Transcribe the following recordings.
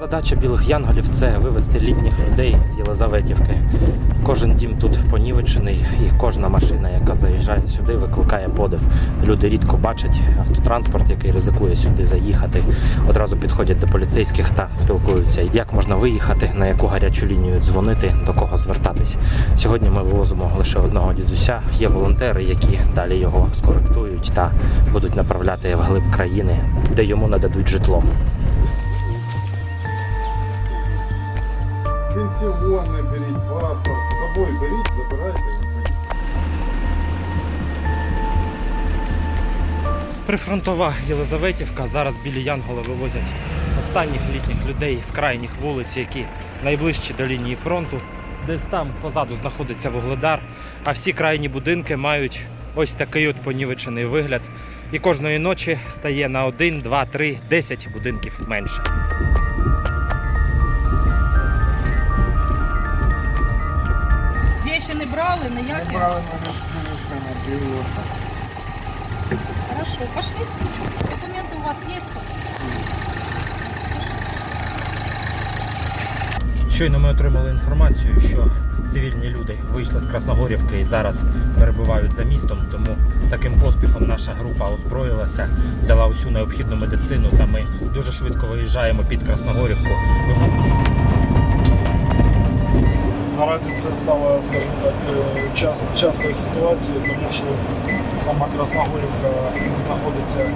Задача білих янголів це вивезти літніх людей з Єлизаветівки. Кожен дім тут понівечений, і кожна машина, яка заїжджає сюди, викликає подив. Люди рідко бачать автотранспорт, який ризикує сюди заїхати. Одразу підходять до поліцейських та спілкуються, як можна виїхати, на яку гарячу лінію дзвонити, до кого звертатись. Сьогодні ми вивозимо лише одного дідуся. Є волонтери, які далі його скоректують та будуть направляти в глиб країни, де йому нададуть житло. Пенсіони беріть, паспорт, з собою беріть, забирайте. Прифронтова Єлизаветівка. Зараз білі Янголи вивозять останніх літніх людей з крайніх вулиць, які найближчі до лінії фронту. Десь там позаду знаходиться вугледар, а всі крайні будинки мають ось такий от понівечений вигляд. І кожної ночі стає на 1, 2, 3, 10 будинків менше. Вещи не брали, ніякі? Неправильно вирішення було. Хорошо, пошли. Документы у вас есть? Щойно ми отримали інформацію, що цивільні люди вийшли з Красногорівки і зараз перебувають за містом. Тому таким поспіхом наша група озброїлася, взяла усю необхідну медицину, та ми дуже швидко виїжджаємо під Красногорівку. Наразі це стало, скажімо так, е, час, частою ситуацією, тому що сама Красногорівка знаходиться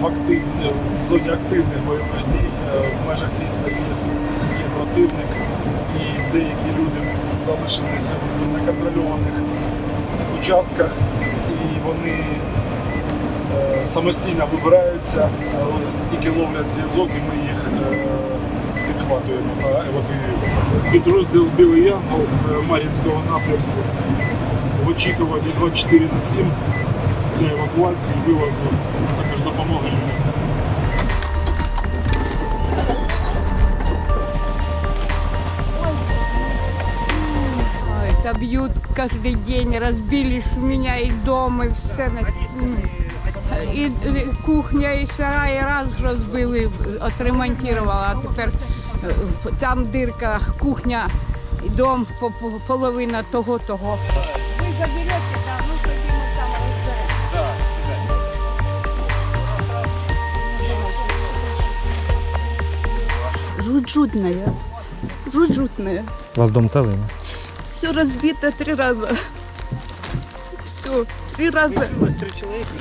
в, активні, в зоні активних бойових дій. Е, В межах міста є, є противник, і деякі люди залишилися в неконтрольованих участках, і вони е, самостійно вибираються, тільки ловлять зв'язок, і ми їх підхватуємо та. Підрозділ Білий Янгол е, Мар'їнського напрямку в очікуванні 24 на 7 для евакуації, вивозу, також допомоги людям. Это бьют каждый день, разбили ж меня и дом, и все. на- М. І, і кухня, і сарай раз розбили, отремонтувала, а тепер там дирка, кухня, дом, по- по- половина того, того. Ви заберете там, ну тоді ми там розберемо. Жуть-жутная. Жуть-жутная. У вас дом целый? Все разбито три раза. Все, три раза.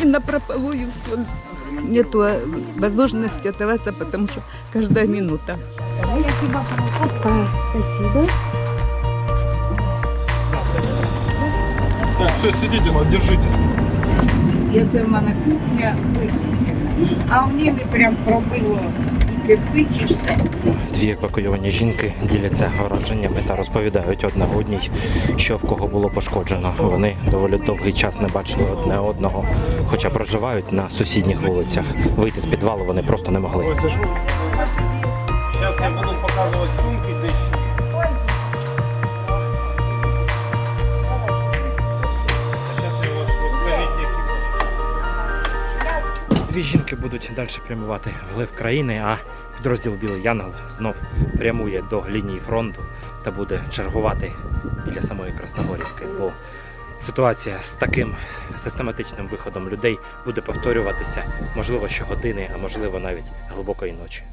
И на прополую все. Нету э, возможности оставаться, потому что каждая минута. Спасибо. Так, все, сидите, держитесь. Я це в мене кухня, а в Ніни прям пробило і кирпич, і все. Дві евакуйовані жінки діляться враженнями та розповідають одна одній, що в кого було пошкоджено. Вони доволі довгий час не бачили одне одного, хоча проживають на сусідніх вулицях. Вийти з підвалу вони просто не могли. Я буду показувати сумки дещо. Дві жінки будуть далі прямувати вглиб країни, а підрозділ Білий Янгол знов прямує до лінії фронту та буде чергувати біля самої Красногорівки. Бо ситуація з таким систематичним виходом людей буде повторюватися, можливо, щогодини, а можливо навіть глибокої ночі.